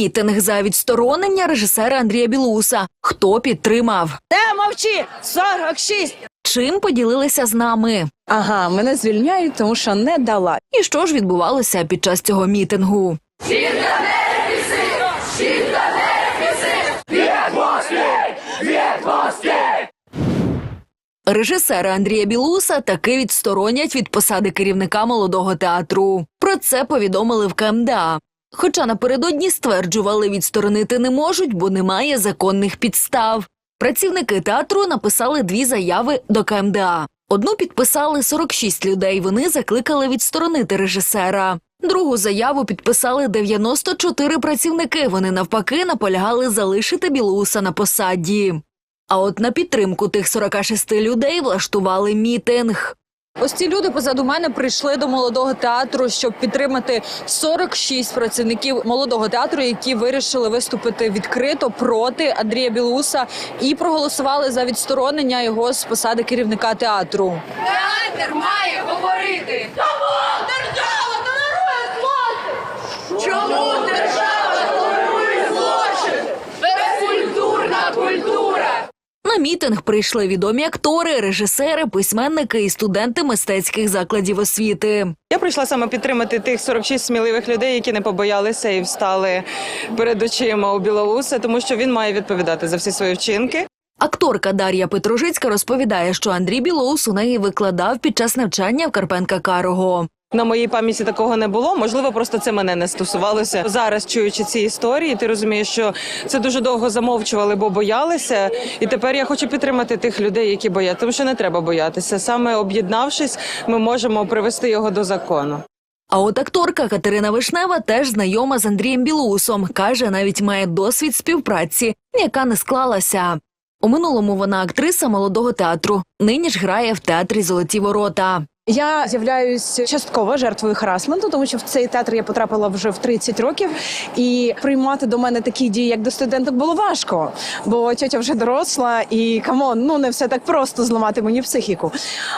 Мітинг за відсторонення режисера Андрія Білуса. Хто підтримав? Де мовчи? 46! Чим поділилися з нами? Ага, мене звільняють, тому що не дала. І що ж відбувалося під час цього мітингу? Режисера Андрія Білуса таки відсторонять від посади керівника молодого театру. Про це повідомили в КМДА. Хоча напередодні стверджували, відсторонити не можуть, бо немає законних підстав. Працівники театру написали дві заяви до КМДА. Одну підписали 46 людей. Вони закликали відсторонити режисера. Другу заяву підписали 94 працівники. Вони навпаки наполягали залишити Білуса на посаді. А от на підтримку тих 46 людей влаштували мітинг. Ось ці люди позаду мене прийшли до молодого театру, щоб підтримати 46 працівників молодого театру, які вирішили виступити відкрито проти Андрія Білуса і проголосували за відсторонення його з посади керівника театру. Театр має говорити. Тому держава мітинг прийшли відомі актори, режисери, письменники і студенти мистецьких закладів освіти. Я прийшла саме підтримати тих 46 сміливих людей, які не побоялися і встали перед очима у Білоуса, тому що він має відповідати за всі свої вчинки. Акторка Дар'я Петрожицька розповідає, що Андрій Білоус у неї викладав під час навчання в Карпенка Карого. На моїй пам'яті такого не було. Можливо, просто це мене не стосувалося. Зараз чуючи ці історії, ти розумієш, що це дуже довго замовчували, бо боялися. І тепер я хочу підтримати тих людей, які бояться, тому що не треба боятися. Саме об'єднавшись, ми можемо привести його до закону. А от акторка Катерина Вишнева теж знайома з Андрієм Білоусом. Каже, навіть має досвід співпраці, яка не склалася. У минулому вона актриса молодого театру. Нині ж грає в театрі Золоті ворота. Я з'являюсь частково жертвою харасменту, тому що в цей театр я потрапила вже в 30 років, і приймати до мене такі дії, як до студенток, було важко. Бо тьотя вже доросла, і камон, ну не все так просто зламати мені психіку.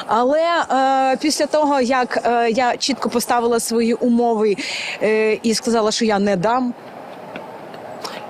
Але е, після того, як е, я чітко поставила свої умови е, і сказала, що я не дам.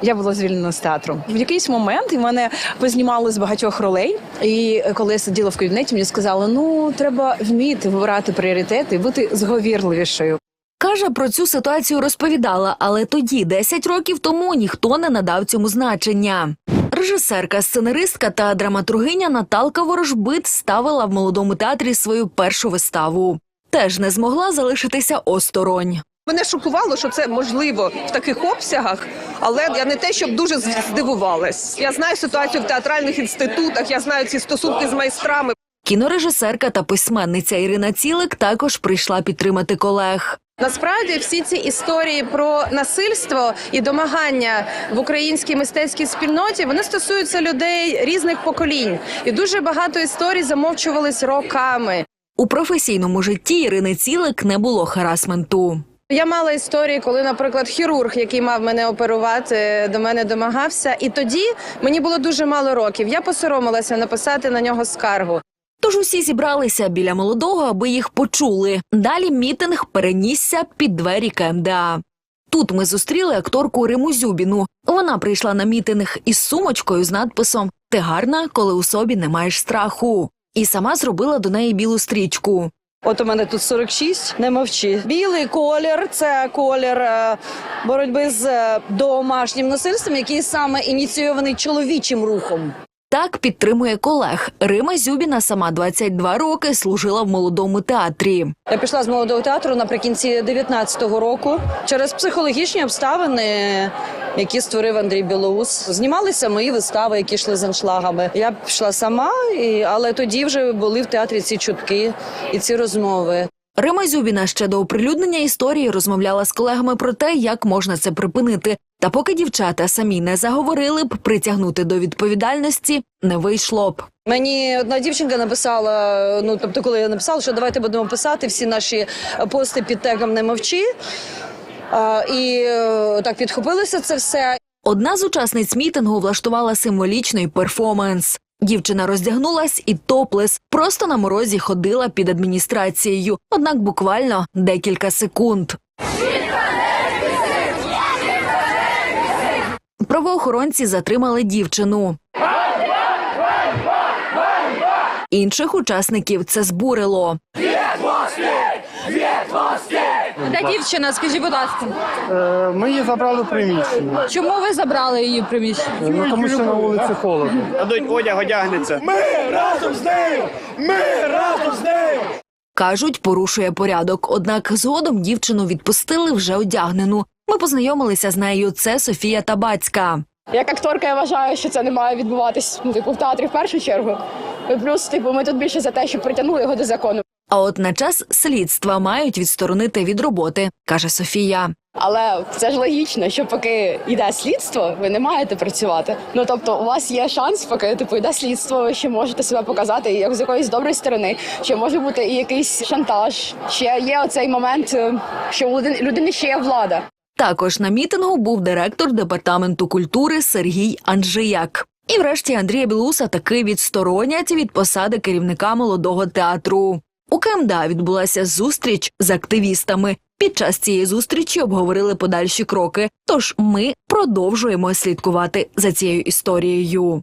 Я була звільнена з театру. В якийсь момент і мене познімали з багатьох ролей. І коли я сиділа в кабінеті, мені сказали: ну треба вміти вибирати пріоритети бути зговірливішою. Каже, про цю ситуацію розповідала, але тоді, 10 років тому, ніхто не надав цьому значення. Режисерка, сценаристка та драматургиня Наталка Ворожбит ставила в молодому театрі свою першу виставу. Теж не змогла залишитися осторонь. Мене шокувало, що це можливо в таких обсягах, але я не те, щоб дуже здивувалась. Я знаю ситуацію в театральних інститутах, я знаю ці стосунки з майстрами. Кінорежисерка та письменниця Ірина Цілик також прийшла підтримати колег. Насправді всі ці історії про насильство і домагання в українській мистецькій спільноті вони стосуються людей різних поколінь, і дуже багато історій замовчувались роками. У професійному житті Ірини Цілик не було харасменту. Я мала історії, коли, наприклад, хірург, який мав мене оперувати, до мене домагався, і тоді мені було дуже мало років. Я посоромилася написати на нього скаргу. Тож усі зібралися біля молодого, аби їх почули. Далі мітинг перенісся під двері КМДА. Тут ми зустріли акторку Риму Зюбіну. Вона прийшла на мітинг із сумочкою з надписом Ти гарна, коли у собі не маєш страху. І сама зробила до неї білу стрічку. От у мене тут 46, не мовчи. Білий колір це колір е, боротьби з е, домашнім насильством, який саме ініційований чоловічим рухом. Так підтримує колег. Рима Зюбіна сама 22 роки служила в молодому театрі. Я пішла з молодого театру наприкінці 19-го року через психологічні обставини, які створив Андрій Білоус. Знімалися мої вистави, які йшли з аншлагами. Я пішла сама, і, але тоді вже були в театрі ці чутки і ці розмови. Рима Зюбіна ще до оприлюднення історії розмовляла з колегами про те, як можна це припинити. Та поки дівчата самі не заговорили б, притягнути до відповідальності не вийшло б. Мені одна дівчинка написала: ну тобто, коли я написала, що давайте будемо писати всі наші пости під тегом не мовчи. А, і е, так підхопилося це все. Одна з учасниць мітингу влаштувала символічний перформанс. Дівчина роздягнулась і топлес, просто на морозі ходила під адміністрацією, однак буквально декілька секунд. Правоохоронці затримали дівчину. Інших учасників це збурило. Де дівчина? Скажіть, будь ласка, Е, Ми її забрали в приміщення, чому ви забрали її в приміщення? ну, тому що на вулиці холодно. Дадуть одяг, одягнеться. Кажуть, порушує порядок. Однак згодом дівчину відпустили вже одягнену. Ми познайомилися з нею. Це Софія Табацька. Як акторка, я вважаю, що це не має відбуватись ну, типу в театрі в першу чергу. І Плюс, типу, ми тут більше за те, щоб притягнули його до закону. А от на час слідства мають відсторонити від роботи, каже Софія. Але це ж логічно, що поки йде слідство, ви не маєте працювати. Ну тобто, у вас є шанс, поки типу йде слідство, ви ще можете себе показати як з якоїсь доброї сторони. Ще може бути і якийсь шантаж. Ще є оцей момент, е, що у людини ще є влада. Також на мітингу був директор департаменту культури Сергій Анжияк. І врешті Андрія Білуса таки відсторонять від посади керівника молодого театру. У КМДА відбулася зустріч з активістами. Під час цієї зустрічі обговорили подальші кроки. Тож ми продовжуємо слідкувати за цією історією.